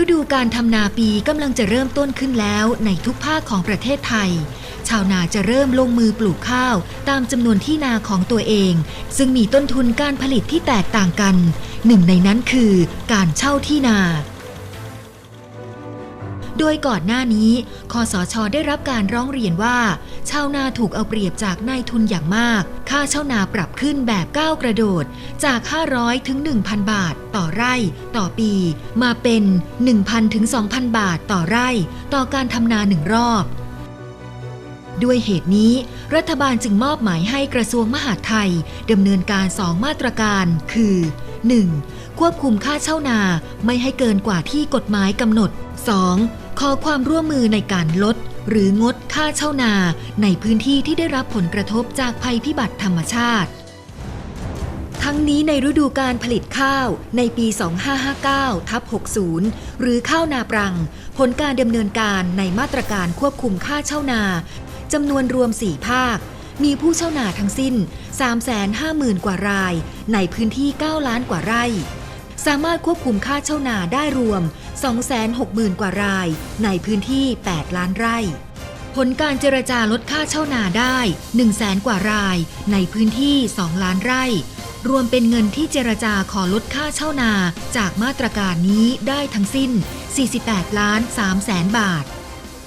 ฤดูการทำนาปีกำลังจะเริ่มต้นขึ้นแล้วในทุกภาคของประเทศไทย ชาวนาจะเริ่มลงมือปลูกข้าว ตามจำนวนที่นาของตัวเอง ซึ่งมีต้นทุนการผลิตที่แตกต่างกัน หนึ่งในนั้นคือการเช่าที่นา โดยก่อนหน้านี้คอสชได้รับการร้องเรียนว่า ชาวนาถูกเอาเปรียบจากนายทุนอย่างมาก ค่าเช่านาปรับขึ้นแบบก้าวกระโดดจาก 500 ถึง 1,000 บาท ต่อไร่ ต่อปี มาเป็น 1,000 ถึง 2,000 บาทต่อไร่ ต่อการทำนาหนึ่งรอบด้วยเหตุนี้ รัฐบาลจึงมอบหมายให้กระทรวงมหาดไทยดำเนินการสองมาตรการ คือ 1. ควบคุมค่าเช่านาไม่ให้เกินกว่าที่กฎหมายกำหนด 2. ขอความร่วมมือในการลด หรืองดค่าเช่านา ในพื้นที่ที่ได้รับผลกระทบจากภัยพิบัติธรรมชาติ ทั้งนี้ในฤดูการผลิตข้าวในปี 2559ทับ60 หรือข้าวนาปรัง ผลการดำเนินการในมาตรการควบคุมค่าเช่านาจำนวนรวม 4 ภาค มีผู้เช่านาทั้งสิ้น 350,000 กว่าราย ในพื้นที่ 9 ล้านกว่าไร่ สามารถควบคุมค่าเช่านาได้รวม 260,000 กว่าราย ในพื้นที่ 8 ล้านไร่ ผลการเจรจาลดค่าเช่านาได้ 100,000กว่าราย ในพื้นที่ 2 ล้านไร่ รวมเป็นเงินที่เจรจาขอลดค่าเช่านาจากมาตรการนี้ได้ทั้งสิ้น 48 ล้าน3แสนบาท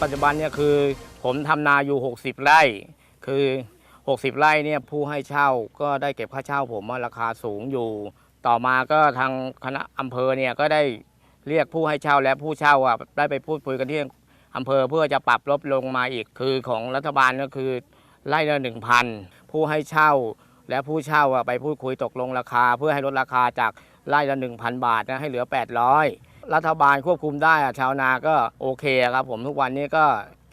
ปัจจุบันเนี่ยคือผมทำนาอยู่ 60 ไร่ คือ 60 ไร่เนี่ยผู้ให้เช่าก็ได้เก็บค่าเช่าผมว่าราคาสูงอยู่ ต่อมาก็ทางคณะอำเภอเนี่ยก็ได้ เรียกผู้ให้เช่าและผู้เช่าอะได้ไปพูดคุยกันที่อำเภอเพื่อจะปรับลดลงมาอีกคือของรัฐบาลก็คือไร่ละหนึ่งพันผู้ให้เช่าและผู้เช่าอะไปพูดคุยตกลงราคา เพื่อให้ลดราคาจากไร่ละ1,000บาทนะให้เหลือ800รัฐบาลควบคุมได้อะชาวนาก็โอเคครับผมทุกวันนี้ก็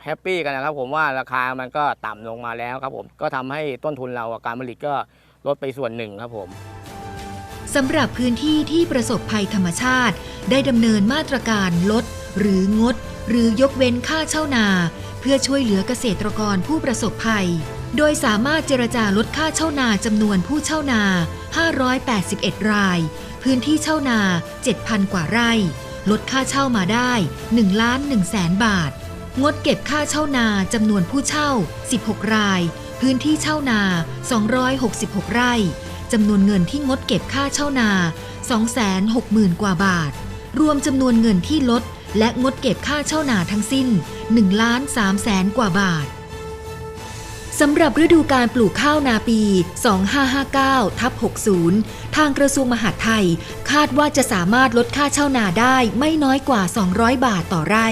แฮปปี้กันนะครับผมว่าราคามันก็ต่ำลงมาแล้วครับผมก็ทำให้ต้นทุนเราการผลิตก็ลดไปส่วนหนึ่งครับผม สำหรับพื้นที่ที่ประสบภัยธรรมชาติ ได้ดำเนินมาตรการลด หรืองด หรือยกเว้นค่าเช่านา เพื่อช่วยเหลือเกษตรกรผู้ประสบภัย โดยสามารถเจรจาลดค่าเช่านาจำนวนผู้เช่านา 581 ราย พื้นที่เช่านา 7,000 กว่าไร่ ลดค่าเช่ามาได้1ล้าน1แสนบาท งดเก็บค่าเช่านาจำนวนผู้เช่า 16 ราย พื้นที่เช่านา 266 ไร่ จำนวนเงินที่งดเก็บค่าเช่านา 260,000 กว่าบาท รวมจำนวนเงินที่ลด และงดเก็บค่าเช่านาทั้งสิ้น1ล้าน3แสนกว่าบาทสำหรับฤดูการปลูกข้าวนาปี 2559ทับ60 ทางกระทรวงมหาดไทย คาดว่าจะสามารถลดค่าเช่านาได้ไม่น้อยกว่า 200 บาทต่อไร่